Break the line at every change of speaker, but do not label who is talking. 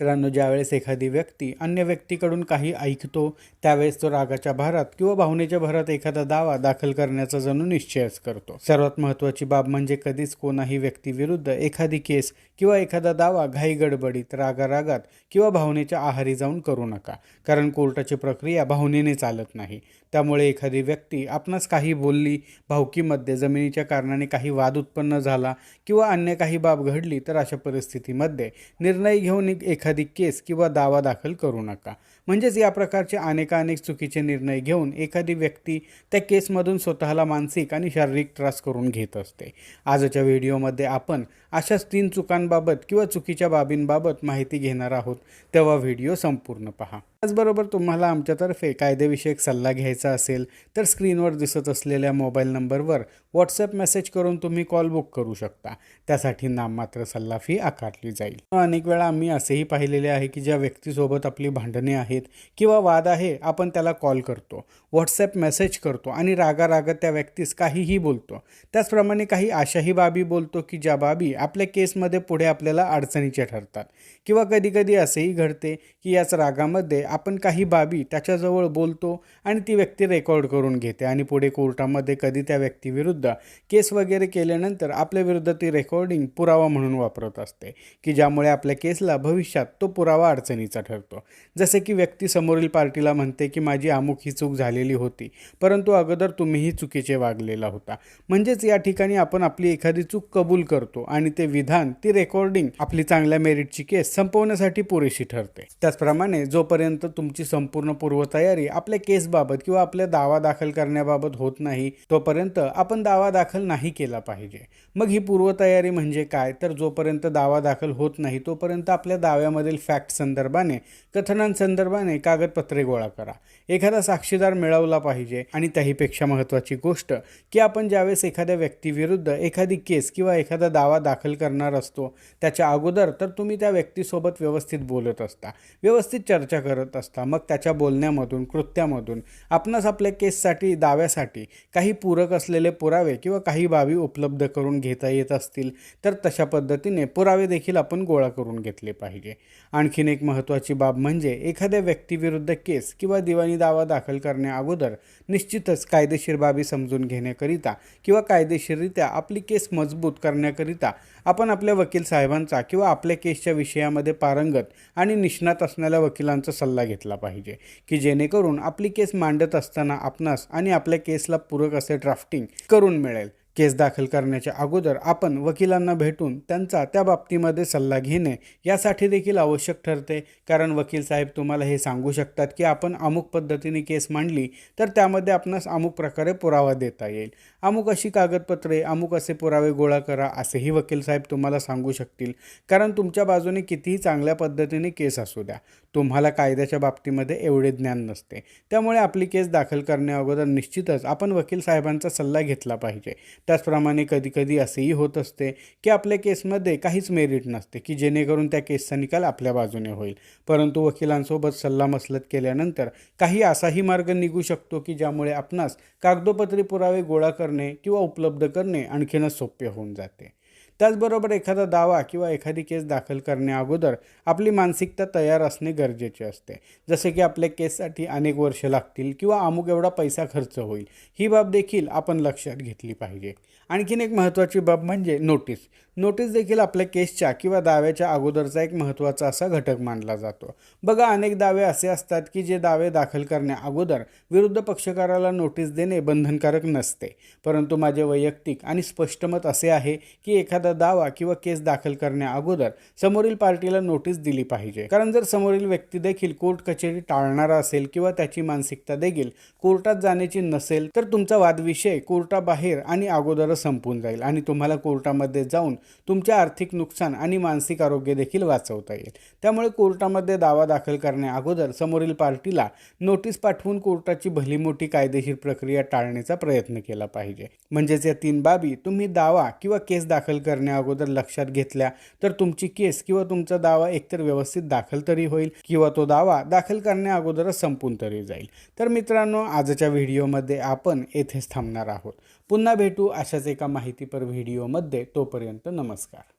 मित्रांनो ज्यावेळेस एखादी व्यक्ती अन्य व्यक्तीकडून काही ऐकतो त्यावेळेस तो रागाच्या भारात किंवा भावनेच्या भरात एखादा दावा दाखल करण्याचा जणू निश्चयच करतो. सर्वात महत्त्वाची बाब म्हणजे कधीच कोणाही व्यक्तीविरुद्ध एखादी केस किंवा एखादा दावा घाई गडबडीत रागारागात किंवा भावनेच्या आहारी जाऊन करू नका. कारण कोर्टाची प्रक्रिया भावनेने चालत नाही. त्यामुळे एखादी व्यक्ती आपणास काही बोलली भावकीमध्ये जमिनीच्या कारणाने काही वाद उत्पन्न झाला किंवा अन्य काही बाब घडली तर अशा परिस्थितीमध्ये निर्णय घेऊन एक- एखादी केस किंवा दावा दाखल करू नका. म्हणजेच या प्रकारचे अनेकानेक चुकीचे निर्णय घेऊन एखादी व्यक्ती त्या केसमधून स्वतःला मानसिक आणि शारीरिक त्रास करून घेत असते. आजच्या व्हिडिओमध्ये आपण अशाच तीन चुकांबाबत किंवा चुकीच्या बाबींबाबत माहिती घेणार आहोत. तेव्हा व्हिडिओ संपूर्ण पहा. त्याचबरोबर तुम्हाला आमच्यातर्फे कायदेविषयक सल्ला घ्यायचा असेल तर स्क्रीनवर दिसत असलेल्या मोबाईल नंबरवर व्हॉट्सअप मेसेज करून तुम्ही कॉल बुक करू शकता. त्यासाठी नाममात्र सल्ला फी आकारली जाईल. अनेक वेळा आम्ही असेही पाहिलेले आहे की ज्या व्यक्तीसोबत आपली भांडणे आहेत किंवा वाद आहे आपण त्याला कॉल करतो व्हॉट्सॲप मेसेज करतो आणि रागारागा त्या व्यक्तीस काहीही बोलतो. त्याचप्रमाणे काही अशाही बाबी बोलतो की ज्या बाबी आपल्या केसमध्ये पुढे आपल्याला अडचणीच्या ठरतात. किंवा कधीकधी असेही घडते की याच रागामध्ये आपण काही बाबी त्याच्याजवळ बोलतो आणि ती व्यक्ती रेकॉर्ड करून घेते आणि पुढे कोर्टामध्ये कधी त्या व्यक्तीविरुद्ध केस वगैरे केल्यानंतर आपल्या विरुद्ध ती रेकॉर्डिंग पुरावा म्हणून वापरत असते की ज्यामुळे आपल्या केसला भविष्यात तो पुरावा अडचणीचा ठरतो. जसे की व्यक्ती समोरील पार्टीला म्हणते की माझी अमुक ही चूक झालेली होती परंतु अगोदर तुम्हीही चुकीचे वागलेला होता. म्हणजेच या ठिकाणी आपण आपली एखादी चूक कबूल करतो आणि ते विधान ती रेकॉर्डिंग आपली चांगल्या मेरिटची केस संपवण्यासाठी पुरेशी ठरते. त्याचप्रमाणे जोपर्यंत तुमची संपूर्ण पूर्वतयारी आपल्या केसबाबत किंवा आपल्या दावा दाखल करण्याबाबत होत नाही तोपर्यंत आपण दावा दाखल नाही केला पाहिजे. मग ही पूर्वतयारी म्हणजे काय? तर जोपर्यंत दावा दाखल होत नाही तोपर्यंत आपल्या दाव्यामधील फॅक्ट संदर्भाने कथनांसंदर्भाने कागदपत्रे गोळा करा. एखादा साक्षीदार मिळवला पाहिजे आणि त्याहीपेक्षा महत्त्वाची गोष्ट की आपण ज्यावेळेस एखाद्या व्यक्तीविरुद्ध एखादी केस किंवा एखादा दावा दाखल करणार असतो त्याच्या अगोदर तर तुम्ही त्या व्यक्तीसोबत व्यवस्थित बोलत असता. व्यवस्थित चर्चा करत असता मग त्याच्या बोलण्यामधून कृत्यामधून आपणास आपल्या केससाठी दाव्यासाठी काही पूरक असलेले पुरावे किंवा काही बाबी उपलब्ध करून घेता येत असतील तर तशा पद्धतीने पुरावे देखील आपण गोळा करून घेतले पाहिजे. आणखीन एक महत्त्वाची बाब म्हणजे एखाद्या व्यक्तीविरुद्ध केस किंवा दिवाणी दावा दाखल करण्या अगोदर निश्चितच कायदेशीर बाबी समजून घेण्याकरिता किंवा कायदेशीररित्या आपली केस मजबूत करण्याकरिता आपण आपल्या वकील साहेबांचा किंवा आपल्या केसच्या विषयामध्ये पारंगत आणि निष्णात असणाऱ्या वकिलांचा सल्ला घेतला पाहिजे की जेणेकरून आपली केस मांडत असताना आपणास आणि आपल्या केसला पूरक असे ड्राफ्टिंग करून मिळेल. केस दाखल करण्याच्या अगोदर आपण वकिलांना भेटून त्यांचा त्या बाबतीमध्ये सल्ला घेणे यासाठी देखील आवश्यक ठरते. कारण वकील साहेब तुम्हाला हे सांगू शकतात की आपण अमुक पद्धतीने केस मांडली तर त्यामध्ये आपणास अमुक प्रकारे पुरावा देता येईल. अमुक अशी कागदपत्रे अमुक असे पुरावे गोळा करा असेही वकील साहेब तुम्हाला सांगू शकतील. कारण तुमच्या बाजूने कितीही चांगल्या पद्धतीने केस असू द्या. तुम्हाला कायद्याच्या बाबतीमध्ये एवढे ज्ञान नसते. त्यामुळे आपली केस दाखल करण्याअगोदर निश्चितच आपण वकील साहेबांचा सल्ला घेतला पाहिजे. त्याचप्रमाणे कधीकधी असेही होत असते की आपल्या केसमध्ये काहीच मेरिट नसते की जेणेकरून त्या केसचा निकाल आपल्या बाजूने होईल. परंतु वकिलांसोबत सल्लामसलत केल्यानंतर काही असाही मार्ग निघू शकतो की ज्यामुळे आपणास कागदोपत्री पुरावे गोळा करणे किंवा उपलब्ध करणे आणखीनच सोपे होऊन जाते. त्याचबरोबर एखादा दावा किंवा एखादी केस दाखल करण्या अगोदर आपली मानसिकता तयार असणे गरजेचे असते. जसे की आपल्या केससाठी अनेक वर्ष लागतील किंवा अमुक एवढा पैसा खर्च होईल. ही बाब देखील आपण लक्षात घेतली पाहिजे. आणखीन एक महत्त्वाची बाब म्हणजे नोटीस. नोटीस देखील आपल्या केसच्या किंवा दाव्याच्या अगोदरचा एक महत्त्वाचा असा घटक मानला जातो. बघा अनेक दावे असे असतात की जे दावे दाखल करण्या अगोदर विरुद्ध पक्षकाराला नोटीस देणे बंधनकारक नसते. परंतु माझे वैयक्तिक आणि स्पष्ट मत असे आहे की एखादा दावा किंवा केस दाखल करण्या अगोदर समोरील पार्टीला नोटीस दिली पाहिजे. कारण जर समोरील व्यक्ती देखील कोर्ट कचेरी टाळणारा असेल किंवा त्याची मानसिकता देखील कोर्टात जाण्याची नसेल तर तुमचा वादविषय कोर्टाबाहेर आणि अगोदरच संपून जाईल आणि तुम्हाला कोर्टामध्ये जाऊन तुमचे आर्थिक नुकसान आणि मानसिक आरोग्य देखील वाचवता येईल. त्यामुळे कोर्टामध्ये दावा दाखल करण्याअगोदर समोरील पार्टीला नोटीस पाठवून कोर्टाची भली मोठी कायदेशीर प्रक्रिया टाळण्याचा प्रयत्न केला पाहिजे. म्हणजेच या तीन बाबी तुम्ही दावा किंवा केस दाखल करण्या अगोदर लक्षात घेतल्या तर तुमची केस किंवा तुमचा दावा एकतर व्यवस्थित दाखल तरी होईल किंवा तो दावा दाखल करण्या अगोदरच संपून तरी जाईल. तर मित्रांनो आजच्या व्हिडिओमध्ये आपण येथेच थांबणार आहोत. पुन्हा भेटू अशाच एका माहितीपर व्हिडिओमध्ये. तोपर्यंत नमस्कार.